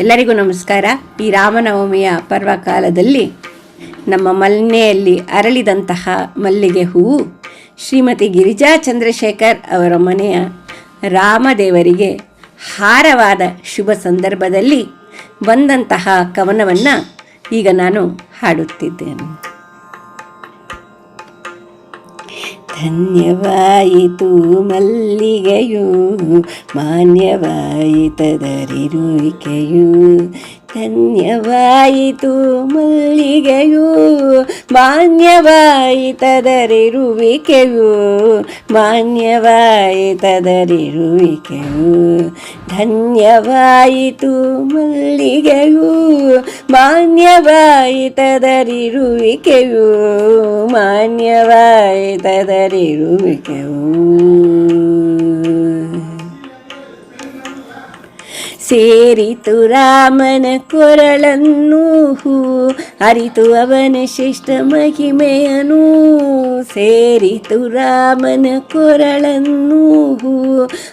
ಎಲ್ಲರಿಗೂ ನಮಸ್ಕಾರ. ಈ ರಾಮನವಮಿಯ ಪರ್ವಕಾಲದಲ್ಲಿ ನಮ್ಮ ಮನೆಯಲ್ಲಿ ಅರಳಿದಂತಹ ಮಲ್ಲಿಗೆ ಹೂವು ಶ್ರೀಮತಿ ಗಿರಿಜಾ ಚಂದ್ರಶೇಖರ್ ಅವರ ಮನೆಯ ರಾಮದೇವರಿಗೆ ಹಾರವಾದ ಶುಭ ಸಂದರ್ಭದಲ್ಲಿ ಬಂದಂತಹ ಕವನವನ್ನು ಈಗ ನಾನು ಹಾಡುತ್ತಿದ್ದೇನೆ. ಧನ್ಯವಾಯಿತು ಮಲ್ಲಿಗೆಯು ಮಾನ್ಯವಾಯಿತದರಿರುವಿಕೆಯು ಧನ್ಯವಾಯಿತು ಮಲ್ಲಿಗೆಯು ಮಾನ್ಯವಾಯಿತದರಿರುವಿಕೆಯು ಮಾನ್ಯವಾಯಿತದರಿರುವಿಕೆಯು ಧನ್ಯವಾಯಿತು ಮಲ್ಲಿಗೆಯು ಮಾನ್ಯವಾಯಿತದರಿರುವಿಕೆಯು ಮಾನ್ಯವಾಯಿತದರಿರುವಿಕೆಯು ಸೇರಿತು ರಾಮನ ಕೊರಳನ್ನು. ಅರಿತು ಅವನ ಶ್ರೇಷ್ಠ ಮಹಿಮೆಯನು. ಸೇರಿತು ರಾಮನ ಕೊರಳನ್ನು.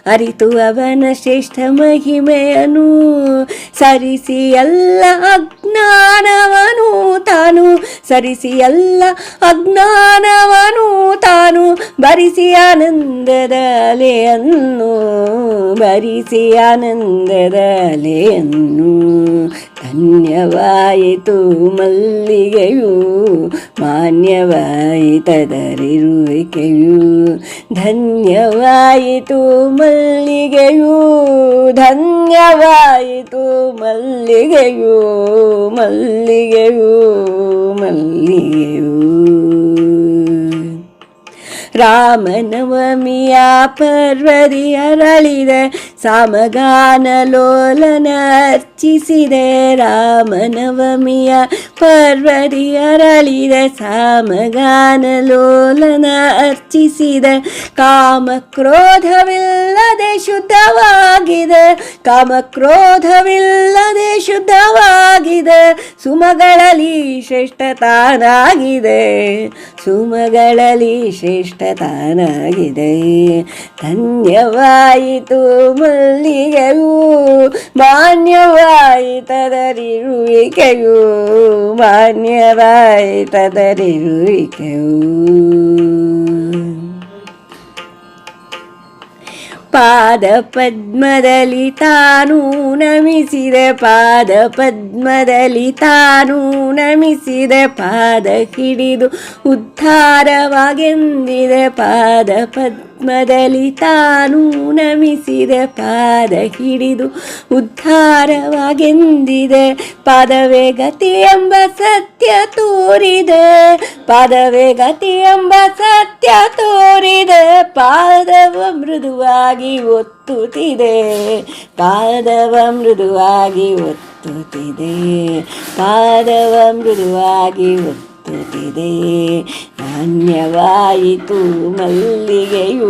ಅರಿತು ಅವನ ಶ್ರೇಷ್ಠ ಮಹಿಮೆಯನು. ಸರಿಸಿ ಎಲ್ಲ ಅಜ್ಞಾನವನು ತಾನು. ಸರಿಸಿ ಎಲ್ಲ ಅಜ್ಞಾನವನು ತಾನು ಭರಿಸಿ ಆನಂದದ ಅಲೆಯನ್ನು ಭರಿಸಿ ಆನಂದದ ಅಲೆಯನ್ನು ಧನ್ಯವಾಯಿತು ಮಲ್ಲಿಗೆಯು ಮಾನ್ಯವಾಯಿತದರಿರುವಿಕೆಯು ಧನ್ಯವಾಯಿತು ಮಲ್ಲಿಗೆಯು ಧನ್ಯವಾಯಿತು ಮಲ್ಲಿಗೆಯು ಮಲ್ಲಿಗೆಯು ಮಲ್ಲಿಗೆಯು. ರಾಮನವಮಿಯ ಪರ್ವದಿ ಅರಳಿದ ಸಾಮಗಾನ ಲೋಲನ ಅರ್ಚಿಸಿದೆ ರಾಮನವಮಿಯ ಪರ್ವರಿ ಅರಳಿದ ಸಾಮಗಾನ ಲೋಲನ ಅರ್ಚಿಸಿದ ಕಾಮಕ್ರೋಧವಿಲ್ಲದೆ ಶುದ್ಧವಾಗಿದೆ. ಕಾಮಕ್ರೋಧವಿಲ್ಲದೆ ಶುದ್ಧವಾಗಿದೆ. ಸುಮಗಳಲ್ಲಿ ಶ್ರೇಷ್ಠ ತಾನಾಗಿದೆ ಸುಮಗಳಲ್ಲಿ ಶ್ರೇಷ್ಠ ತಾನಾಗಿದೆ ಧನ್ಯವಾಯಿತು ಮಲ್ಲಿಗೆಯು ಮಾನ್ಯವಾಯಿತದರಿರುವಿಕೆಯು ಮಾನ್ಯವಾಯಿತದರಿರುವಿಕೆಯು ಪಾದ ಪದ್ಮದಲ್ಲಿ ತಾನು ನಮಿಸಿದ ಪಾದ ಪದ್ಮದಲ್ಲಿ ತಾನು ನಮಿಸಿದ, ಪಾದ ಹಿಡಿದು ಉದ್ಧಾರವಾಗೆಂದಿದೆ ಪಾದ ಪದ್ಮದಲ್ಲಿ ತಾನು ನಮಿಸಿದ ಪಾದ ಹಿಡಿದು ಉದ್ಧಾರವಾಗೆಂದಿದೆ. ಪಾದವೇ ಗತಿ ಎಂಬ ಸತ್ಯ ತೋರಿದೆ. ಪಾದವೇ ಗತಿ ಎಂಬ ಸತ್ಯ ತೋರಿದೆ. ಪಾದವ ಮೃದುವಾಗಿ ಒತ್ತುತ್ತಿದೆ. ಪಾದವ ಮೃದುವಾಗಿ ಒತ್ತುತ್ತಿದೆ. ಪಾದವ ಮೃದುವಾಗಿ ಒತ್ತುತ್ತಿದೆ ಮಾನ್ಯವಾಯಿತು ಮಲ್ಲಿಗೆಯು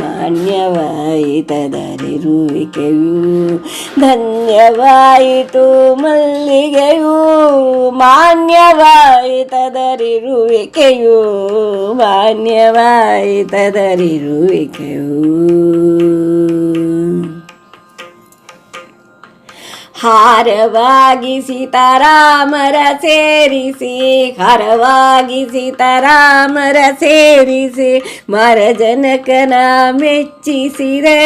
ಮಾನ್ಯವಾಯಿತದರಿರುವಿಕೆಯು ಧನ್ಯವಾಯಿತು ಮಲ್ಲಿಗೆಯು ಮಾನ್ಯವಾಯಿತದರಿರುವಿಕೆಯು ಮಾನ್ಯವಾಯಿತದರಿರುವಿಕೆಯು ಹಾರವಾಗಿ ಸೀತಾರಾಮರ ಸೇರಿಸಿ, ಹಾರವಾಗಿ ಸೀತಾರಾಮರ ಸೇರಿಸಿ, ಮರಜನಕನ ಮೆಚ್ಚಿಸಿದೆ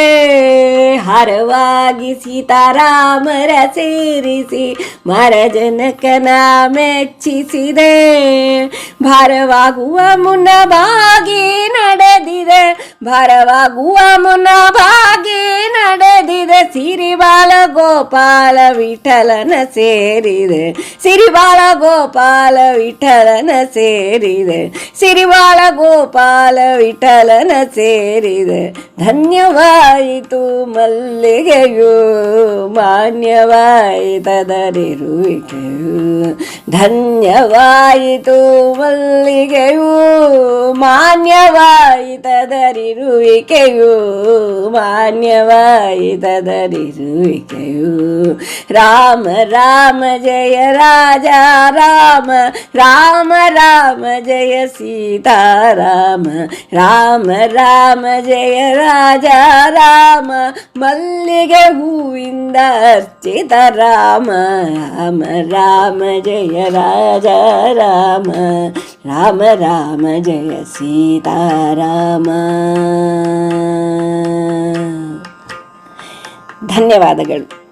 ಹಾರವಾಗಿ ಸೀತಾರಾಮರ ಸೇರಿಸಿ, ಮರಜನಕನ ಮೆಚ್ಚಿಸಿದೆ ಭಾರವಾಗುವ ಮುನ್ನ ಬಾಗಿ ನಡೆದಿದೆ, ಭಾರವಾಗುವ ಮುನ್ನ ಬಾಗಿ ನಡೆದಿದೆ. ಸಿರಿಬಾಲ ಗೋಪಾಲ ವಿಠಲನ ಸೇರಿದೆ. ಸಿರಿಬಾಲ ಗೋಪಾಲ ವಿಠಲನ ಸೇರಿದೆ. ಸಿರಿಬಾಲ ಗೋಪಾಲ ವಿಠಲನ ಸೇರಿದೆ. ಧನ್ಯವಾಯಿತು ಮಲ್ಲಿಗೆಯು, ಮಾನ್ಯವಾಯಿತದರಿರುವಿಕೆಯು. ಧನ್ಯವಾಯಿತು ಮಲ್ಲಿಗೆಯು, ಮಾನ್ಯವಾಯಿತದರಿರುವಿಕೆಯು. ಮಾನ್ಯವಾಯಿತದರಿರುವಿಕೆಯು ರಾಮ ರಾಮ ಜಯ ರಾಜ ರಾಮ ರಾಮ ರಾಮ ಜಯ ಸೀತಾರಾಮ ರಾಮ ರಾಮ ಜಯ ರಾಜ ರಾಮ ಮಲ್ಲಿಗೆ ಹೂವಿಂದ ಅರ್ಚಿತ ರಾಮ ರಾಮ ರಾಮ ಜಯ ರಾಜ ರಾಮ ರಾಮ ರಾಮ ಜಯ ಸೀತಾರಾಮ ಧನ್ಯವಾದಗಳು.